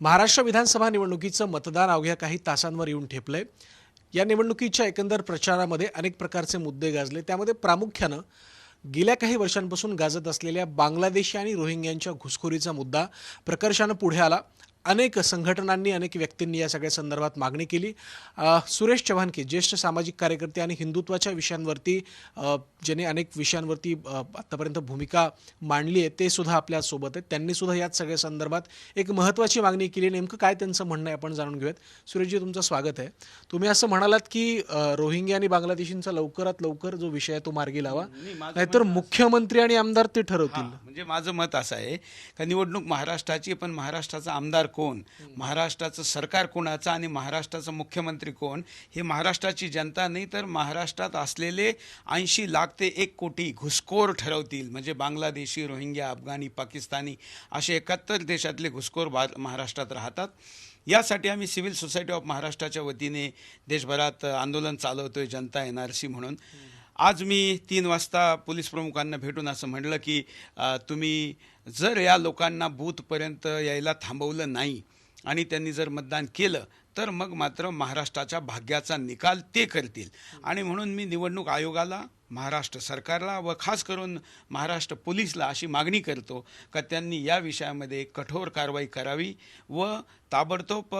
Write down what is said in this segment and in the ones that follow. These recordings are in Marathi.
महाराष्ट्र विधानसभा निवडणुकीचं मतदान अवघ्या काही तासांवर येऊन ठेपलंय. या निवडणुकीच्या एकंदर प्रचारामध्ये अनेक प्रकारचे मुद्दे गाजले. त्यामध्ये प्रामुख्यानं गेल्या काही वर्षांपासून गाजत असलेल्या बांगलादेशी आणि रोहिंग्यांच्या घुसखोरीचा मुद्दा प्रकर्षानं पुढे आला. अनेक संघटनांनी अनेक व्यक्तींनी या सगळ्या संदर्भात मागणी केली. सुरेश चव्हाणके ज्येष्ठ सामाजिक कार्यकर्ते आणि हिंदुत्वाच्या विषयांवरती ज्यांनी अनेक विषयांवरती आत्तापर्यंत भूमिका मांडली आहे ते सुद्धा आपल्यासोबत आहेत. त्यांनी सुद्धा याच सगळ्या संदर्भात एक महत्त्वाची मागणी केली. नेमकं काय त्यांचं म्हणणं आहे आपण जाणून घेऊयात. सुरेशजी तुमचं स्वागत आहे. तुम्ही असं म्हणालात की रोहिंग्या आणि बांगलादेशींचा लवकरात लवकर जो विषय आहे तो मार्गी लावा. नाहीतर मुख्यमंत्री आणि आमदार ते ठरवतील. म्हणजे माझं मत असं आहे का निवडणूक महाराष्ट्राची पण महाराष्ट्राचा आमदार कोण? महाराष्ट्राचं सरकार कोणाचं आणि महाराष्ट्राचा मुख्यमंत्री कोण? हे महाराष्ट्राची जनता नाही तर महाराष्ट्रात असलेले ऐंशी लाख ते एक कोटी घुसखोर ठरवतील. म्हणजे बांगलादेशी रोहिंग्या अफगाणी पाकिस्तानी असे एकाहत्तर देशातले घुसखोर भा महाराष्ट्रात राहतात. यासाठी आम्ही सिव्हिल सोसायटी ऑफ महाराष्ट्राच्या वतीने देशभरात आंदोलन चालवतोय जनता एन आर सी म्हणून. आज मी तीन वाजता पोलीस प्रमुखांना भेटून असं म्हटलं की तुम्ही जर या लोकांना बूथपर्यंत यायला थांबवलं नाही आणि त्यांनी जर मतदान केलं तर मग मात्र महाराष्ट्राच्या भाग्याचा निकाल ते करतील. आणि म्हणून मी निवडणूक आयोगाला महाराष्ट्र सरकारला व खास करून महाराष्ट्र पोलीसला अशी मागणी करतो का त्यांनी या विषयामध्ये कठोर कारवाई करावी व ताबडतोब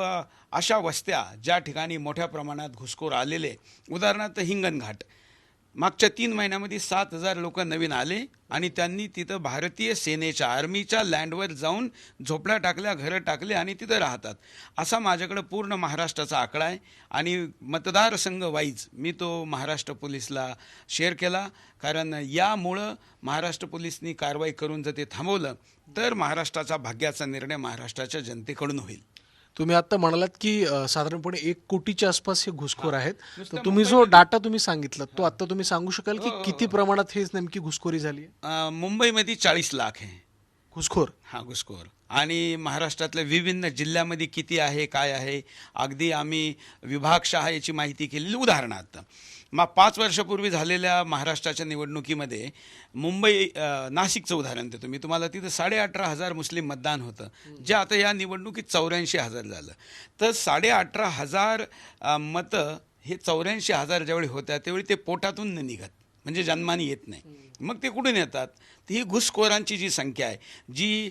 अशा वस्त्या ज्या ठिकाणी मोठ्या प्रमाणात घुसखोर आलेले उदाहरणार्थ हिंगणघाट. मागच्या तीन महिन्यामध्ये सात हजार लोक नवीन आले आणि त्यांनी तिथं भारतीय सेनेच्या आर्मीच्या लँडवर जाऊन झोपड्या टाकल्या घरं टाकले आणि तिथं राहतात. असा माझ्याकडं पूर्ण महाराष्ट्राचा आकडा आहे. आणि मतदारसंघ वाईज मी तो महाराष्ट्र पोलीसला शेअर केला. कारण यामुळं महाराष्ट्र पोलिसनी कारवाई करून जर ते थांबवलं तर महाराष्ट्राचा भाग्याचा निर्णय महाराष्ट्राच्या जनतेकडून होईल. तुम्ही आता म्हणालात की साधारणपणे एक कोटीच्या आसपास हे घुसखोर आहेत. तर तुम्ही जो डाटा तुम्ही सांगितला तो आता तुम्ही सांगू शकाल की हो, हो, किती प्रमाणात हे नेमकी घुसखोरी झाली मुंबईमध्ये चाळीस लाख आहे. घुसखोर. हा घुसखोर. आणि महाराष्ट्रातल्या विभिन्न जिल्ह्यामध्ये किती आहे काय आहे? अगदी आम्ही विभागशहा याची माहिती केलेली उदाहरणार्थ. मग पाच वर्षापूर्वी झालेल्या महाराष्ट्राच्या निवडणुकीमध्ये मुंबई नाशिकचं उदाहरण देतो. मी तुम्हाला तिथं साडे अठरा हजार मुस्लिम मतदान होतं. जे आता या निवडणुकीत चौऱ्याऐंशी हजार झालं. तर साडे अठरा हजार मतं हे चौऱ्याऐंशी हजार ज्यावेळी होत्या त्यावेळी ते पोटातून निघत. म्हणजे जन्माने येत नाही. मग ते कुठून येतात? ही घुसखोरांची जी संख्या आहे जी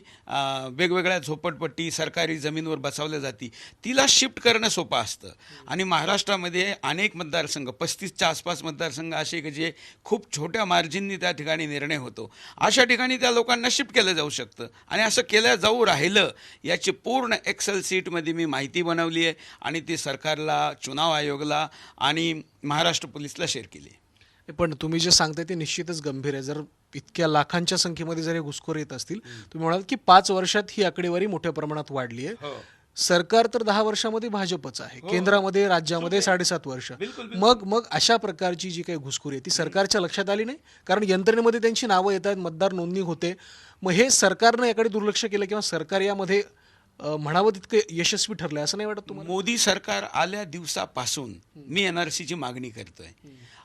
वेगवेगळ्या झोपडपट्टी सरकारी जमीनवर बसवल्या जाती तिला शिफ्ट करणं सोपं असतं. आणि महाराष्ट्रामध्ये अनेक मतदारसंघ पस्तीसच्या आसपास मतदारसंघ असे की जे खूप छोट्या मार्जिननी त्या ठिकाणी निर्णय होतो. अशा ठिकाणी त्या लोकांना शिफ्ट केलं जाऊ शकतं. आणि असं केलं जाऊ राहिलं याची पूर्ण एक्सेल सीटमध्ये मी माहिती बनवली आहे आणि ती सरकारला चुनाव आयोगला आणि महाराष्ट्र पोलीसला शेअर केली आहे. पण तुम्ही जे सांगताय ते निश्चितच गंभीर आहे. जर इतक्या लाखांच्या संख्येमध्ये जर हे घुसखोर येत असतील तुम्ही म्हणाल की पाच वर्षात ही आकडेवारी मोठ्या प्रमाणात वाढली आहे. सरकार तर दहा वर्षामध्ये भाजपचं आहे. केंद्रामध्ये राज्यामध्ये साडेसात वर्ष. मग मग अशा प्रकारची जी काही घुसखोरी आहे ती सरकारच्या लक्षात आली नाही? कारण यंत्रणेमध्ये त्यांची नावं येत आहेत मतदार नोंदणी होते. मग हे सरकारनं याकडे दुर्लक्ष केलं किंवा सरकार यामध्ये म्हणावं तितकं यशस्वी ठरलंय असं नाही वाटत तुम्हाला? मोदी सरकार आल्या दिवसापासून मी एन आर सीची मागणी करतोय.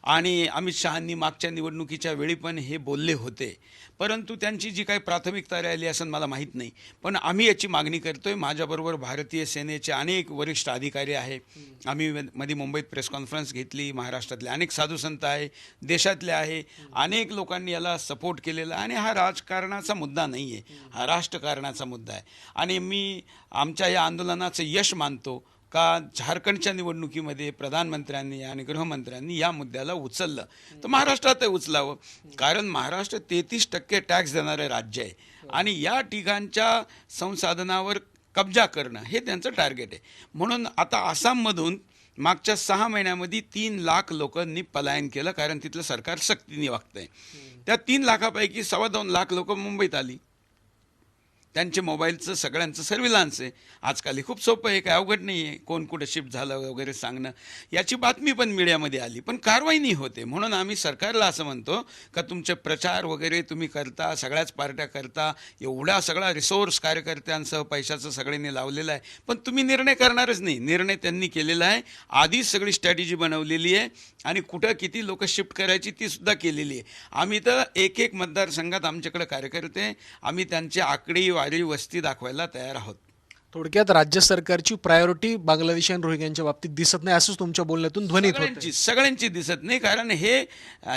आणि अमित शहांनी मागच्या निवडणुकीच्या वेळी पण हे बोलले होते. परंतु त्यांची जी काही प्राथमिकता राहिली असं मला माहीत नाही. पण आम्ही याची मागणी करतोय. माझ्याबरोबर भारतीय सेनेचे अनेक वरिष्ठ अधिकारी आहे. आम्ही मध्ये मुंबईत प्रेस कॉन्फरन्स घेतली. महाराष्ट्रातले अनेक साधूसंत आहे. देशातले आहे. अनेक लोकांनी याला सपोर्ट केलेला आणि हा राजकारणाचा मुद्दा नाही आहे हा राष्ट्रकारणाचा मुद्दा आहे. आणि मी आमच्या या आंदोलनाचं यश मानतो. का झारखंडच्या निवडणुकीमध्ये प्रधानमंत्र्यांनी आणि गृहमंत्र्यांनी या मुद्द्याला उचललं? तर महाराष्ट्रातही उचलावं. कारण महाराष्ट्र तेहतीस टक्के टॅक्स देणारं राज्य आहे. आणि या ठिकाणच्या संसाधनावर कब्जा करणं हे त्यांचं टार्गेट आहे. म्हणून आता आसाममधून मागच्या सहा महिन्यामध्ये तीन लाख लोकांनी पलायन केलं कारण तिथलं सरकार सक्तीने वागतंय. त्या तीन लाखापैकी सव्वा दोन लाख लोक मुंबईत आली. त्यांचे मोबाईलचं सगळ्यांचं सर्विलान्स आहे. आजकाल हे खूप सोपं आहे काय अवघड नाही आहे. कोण कुठं शिफ्ट झालं वगैरे सांगणं. याची बातमी पण मीडियामध्ये आली. पण कारवाई नाही होते. म्हणून आम्ही सरकारला असं म्हणतो का तुमचे प्रचार वगैरे तुम्ही करता सगळ्याच पार्ट्या करता एवढा सगळा रिसोर्स कार्यकर्त्यांसह पैशाचं सगळ्यांनी लावलेलं आहे. पण तुम्ही निर्णय करणारच नाही. निर्णय त्यांनी केलेला आहे. आधीच सगळी स्ट्रॅटेजी बनवलेली आहे आणि कुठं किती लोक शिफ्ट करायची ती सुद्धा केलेली आहे. आम्ही तर एक एक मतदारसंघात आमच्याकडे कार्यकर्ते आम्ही त्यांचे आकडी वारी वस्ती दाखवायला तयार आहोत. थोडक्यात राज्य सरकारची प्रायोरिटी बांगलादेशी आणि रोहिंग्यांच्या बाबतीत दिसत नाही असंच तुमच्या बोलण्यातून ध्वनित होत. सगळ्यांची सगळ्यांची दिसत नाही कारण हे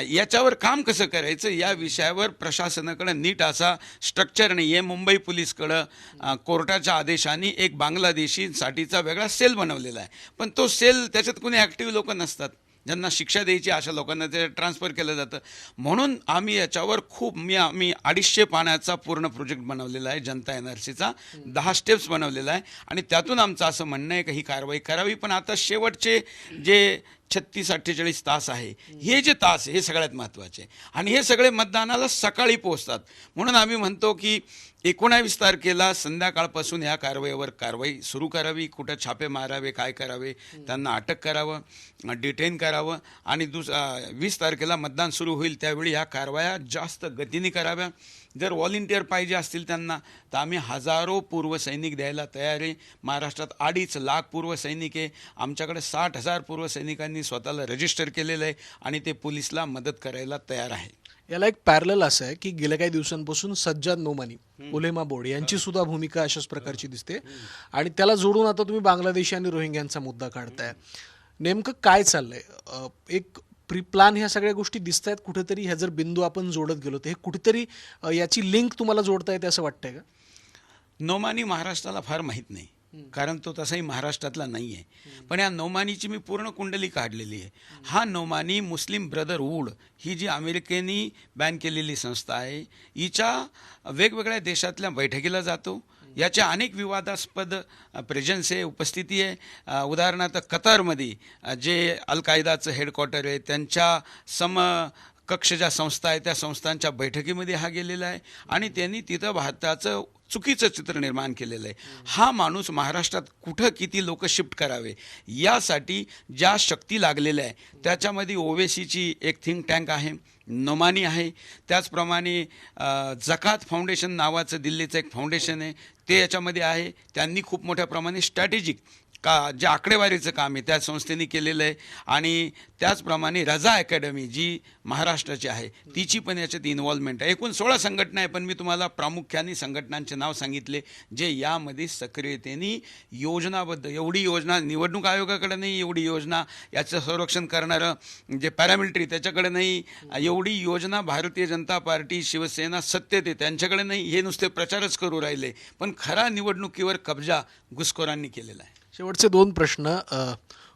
याच्यावर काम कसं करायचं या विषयावर प्रशासनाकडे नीट असा स्ट्रक्चर नाही आहे मुंबई पोलीसकडं कोर्टाच्या आदेशाने एक बांगलादेशीसाठीचा वेगळा सेल बनवलेला आहे. पण तो सेल त्याच्यात कोणी ॲक्टिव्ह लोक नसतात. ज्यांना शिक्षा द्यायची अशा लोकांना ते ट्रान्सफर केलं जातं. म्हणून आम्ही याच्यावर खूप मी आम्ही अडीचशे पाण्याचा पूर्ण प्रोजेक्ट बनवलेला आहे जनता एन आर सीचा दहा स्टेप्स बनवलेला आहे. आणि त्यातून आमचं असं म्हणणं आहे का ही कारवाई करावी. पण आता शेवटचे जे छत्तीस अठ्ठेचाळीस तास आहे. हे जे तास आहे हे सगळ्यात महत्त्वाचे आणि हे सगळे मतदानाला सकाळी पोहोचतात. म्हणून आम्ही म्हणतो की एकोणावीस तारखेला संध्याकाळपासून ह्या कारवाईवर कारवाई सुरू करावी. कुठं छापे मारावे काय करावे त्यांना अटक करावं डिटेन करावं. आणि दुस वीस तारखेला मतदान सुरू होईल त्यावेळी ह्या कारवाया जास्त गतीने कराव्या. जर व्हॉलेंटियर पाहिजे असतील त्यांना तर आम्ही हजारो पूर्व सैनिक द्यायला तयार आहे. महाराष्ट्रात अडीच लाख पूर्व सैनिक आहे. आमच्याकडे साठ हजार पूर्व सैनिकांनी स्वतःला रजिस्टर केलेलं आहे आणि ते पोलिसला मदत करायला तयार आहे. याला एक पॅरल असं आहे की गेल्या काही दिवसांपासून सज्जाद नोमानी उलेमा बोर्ड यांची सुद्धा भूमिका अशाच प्रकारची दिसते. आणि त्याला जोडून आता तुम्ही बांगलादेशी आणि रोहिंग्यांचा मुद्दा काढताय. नेमकं काय चाललंय? एक प्री प्लान ह्या सगळ्या गोष्टी दिसत आहेत कुठेतरी ह्या जर बिंदू आपण जोडत गेलो तर हे कुठेतरी याची लिंक तुम्हाला जोडता येते असं वाटतंय का? नोमानी महाराष्ट्राला फार माहीत नाही. कारण तो तसाही महाराष्ट्रातला नाही आहे पण या नोमानीची मी पूर्ण कुंडली काढलेली आहे. हा नोमानी मुस्लिम ब्रदरहूड ही जी अमेरिकेनी बॅन केलेली संस्था आहे हिच्या वेगवेगळ्या देशातल्या बैठकीला जातो. याच्या अनेक विवादास्पद प्रेझन्स आहे उपस्थिती आहे. उदाहरणार्थ कतारमध्ये जे अल कायदाचं हेडक्वार्टर आहे त्यांच्या सम कक्ष ज्या संस्था आहेत त्या संस्थांच्या बैठकीमध्ये हा गेलेला आहे. आणि त्यांनी तिथं भारताचं चुकीचं चित्र निर्माण केलेलं आहे. हा माणूस महाराष्ट्रात कुठं किती लोक शिफ्ट करावे यासाठी ज्या शक्ती लागलेल्या आहे त्याच्यामध्ये ओवेसीची एक थिंक टँक आहे नोमानी आहे. त्याचप्रमाणे जकात फाउंडेशन नावाचं दिल्लीचं एक फाउंडेशन आहे. ते याच्यामध्ये आहे. त्यांनी खूप मोठ्या प्रमाणे स्ट्रॅटेजिक का जे आकडेवारीचं काम आहे त्या संस्थेने केलेलं आहे. आणि त्याचप्रमाणे रजा अकॅडमी जी महाराष्ट्राची आहे तिची पण याच्यात इन्व्हॉल्वमेंट आहे. एकूण सोळा संघटना आहे पण मी तुम्हाला प्रामुख्याने संघटनांचे नाव सांगितले जे यामध्ये सक्रियतेने योजनाबद्ध एवढी योजना निवडणूक आयोगाकडे नाही एवढी योजना याचं संरक्षण करणारं जे पॅरामिलिटरी त्याच्याकडे नाही. एवढी योजना भारतीय जनता पार्टी शिवसेना सत्तेत आहे त्यांच्याकडे नाही. हे नुसते प्रचारच करू राहिले. पण खरा निवडणुकीवर कब्जा घुसखोरांनी केलेला आहे. शेवटचे दोन प्रश्न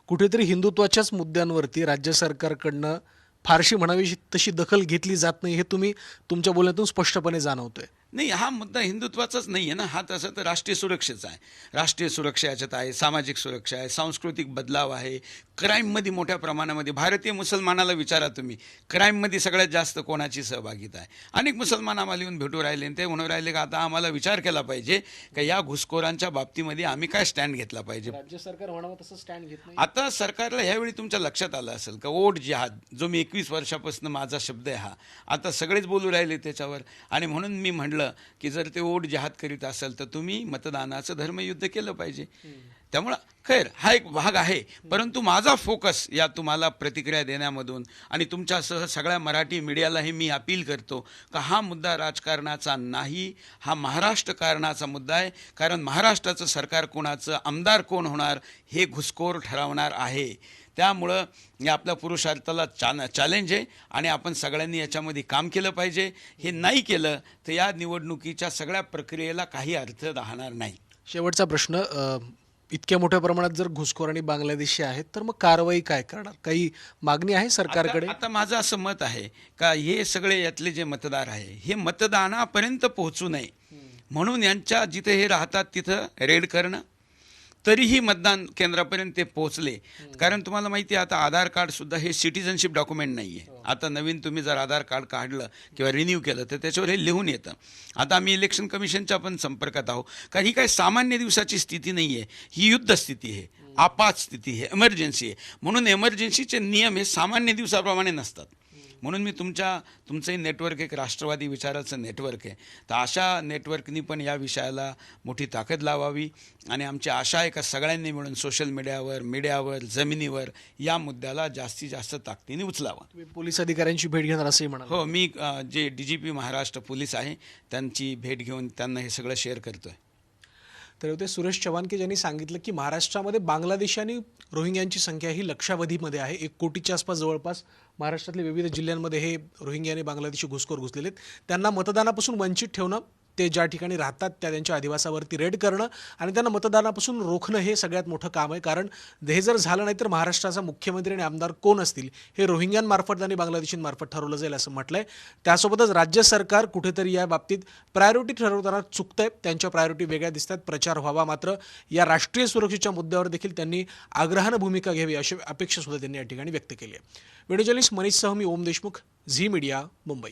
कुठेतरी हिंदुत्वाच्याच मुद्द्यांवरती राज्य सरकारकडनं फारशी म्हणावी तशी दखल घेतली जात नाही हे तुम्ही तुमच्या बोलण्यातून स्पष्टपणे जाणवतोय. नाही हा मुद्दा हिंदुत्वाचाच नाही आहे ना. हा तसं तर राष्ट्रीय सुरक्षेचा आहे. राष्ट्रीय सुरक्षा याच्यात आहे सामाजिक सुरक्षा आहे सांस्कृतिक बदलाव आहे. क्राईममध्ये मोठ्या प्रमाणामध्ये भारतीय मुसलमानाला विचारा तुम्ही. क्राईममध्ये सगळ्यात जास्त कोणाची सहभागिता आहे? अनेक मुसलमान आम्हाला येऊन भेटू राहिले आणि ते म्हणू राहिले का आता आम्हाला विचार केला पाहिजे का या घुसखोरांच्या बाबतीमध्ये आम्ही काय स्टँड घेतला पाहिजे? राज्य सरकार म्हणावं तसं स्टँड घेत आता सरकारला ह्यावेळी तुमच्या लक्षात आलं असेल का? ओट जिहाद जो मी एकवीस वर्षापासून माझा शब्द आहे हा. आता सगळेच बोलू राहिले त्याच्यावर. आणि म्हणून मी म्हटलं की जर ते ओढ जिहाद करीत असेल तर तुम्ही मतदानाचं धर्मयुद्ध केलं पाहिजे. त्यामुळं खैर हा एक भाग आहे. परंतु माझा फोकस या तुम्हाला प्रतिक्रिया देण्यामधून आणि तुमच्यासह सगळ्या मराठी मीडियालाही मी अपील करतो का हा मुद्दा राजकारणाचा नाही हा महाराष्ट्र कारणाचा मुद्दा आहे. कारण महाराष्ट्राचं सरकार कोणाचं आमदार कोण होणार हे घुसखोर ठरवणार आहे. त्यामुळं या आपल्या पुरुषार्थाला चान चॅलेंज आहे आणि आपण सगळ्यांनी याच्यामध्ये काम केलं पाहिजे. हे नाही केलं तर या निवडणुकीच्या सगळ्या प्रक्रियेला काही अर्थ राहणार नाही. शेवटचा प्रश्न इतक्या मोठ्या प्रमाणात जर घुसखोर आणि बांगलादेशी आहेत तर मग कारवाई काय करणार? काही मागणी आहे सरकारकडे? आता आता माझं असं मत आहे का हे सगळे यातले जे मतदार आहे हे मतदानापर्यंत पोहोचू नये. म्हणून यांच्या जिथे हे राहतात तिथं रेड करणं तरीही मतदान केंद्रापर्यंत ते पोहोचले. कारण तुम्हाला माहिती आहे आता आधार कार्ड सुद्धा हे सिटिझनशिप डॉक्युमेंट नाही आहे आता नवीन तुम्ही जर आधार कार्ड काढलं किंवा रिन्यू केलं तर त्याच्यावर हे लिहून येतं. आता आम्ही इलेक्शन कमिशनच्या पण संपर्कात आहोत. कारण ही काय सामान्य दिवसाची स्थिती नाही आहे ही युद्ध स्थिती आहे. आपात स्थिती आहे. एमर्जन्सी आहे. म्हणून एमर्जन्सीचे नियम हे सामान्य दिवसाप्रमाणे नसतात. म्हणून मी तुमच्या तुमचंही नेटवर्क एक राष्ट्रवादी विचाराचं नेटवर्क आहे. तर अशा नेटवर्कनी पण या विषयाला मोठी ताकद लावावी आणि आमची आशा आहे का सगळ्यांनी मिळून सोशल मीडियावर मीडियावर जमिनीवर या मुद्द्याला जास्तीत जास्त ताकदीने उचलावा. पोलीस अधिकाऱ्यांची भेट घेणार असंही म्हणाल. हो मी J D G P Maharashtra police आहे त्यांची भेट घेऊन त्यांना हे सगळं शेअर करतोय. तर होते सुरेश चव्हाण की ज्यांनी सांगितलं की महाराष्ट्रामध्ये बांगलादेशी आणि रोहिंग्यांची संख्या ही लक्षावधीमध्ये आहे एक कोटीच्या आसपास जवळपास महाराष्ट्रातल्या विविध जिल्ह्यांमध्ये हे रोहिंग्या आणि बांगलादेशी घुसखोर घुसलेले आहेत. त्यांना मतदानापासून वंचित ठेवणं ते ज्या ठिकाणी राहतात त्या त्यांच्या अधिवासावरती रेड करणं आणि त्यांना मतदानापासून रोखणं हे सगळ्यात मोठं काम आहे. कारण हे जर झालं नाही तर महाराष्ट्राचा मुख्यमंत्री आणि आमदार कोण असतील? हे रोहिंग्यांमार्फत आणि बांगलादेशींमार्फत ठरवलं जाईल असं म्हटलंय. त्यासोबतच राज्य सरकार कुठेतरी या बाबतीत प्रायोरिटी ठरवताना चुकतंय. त्यांच्या प्रायोरिटी वेगळ्या दिसतात. प्रचार व्हावा मात्र या राष्ट्रीय सुरक्षेच्या मुद्द्यावर देखील त्यांनी आग्रहानं भूमिका घ्यावी अशी अपेक्षा सुद्धा त्यांनी या ठिकाणी व्यक्त केली आहे. व्हिडिओ जर्नलिस्ट मनीष सह मी ओम देशमुख झी मीडिया मुंबई.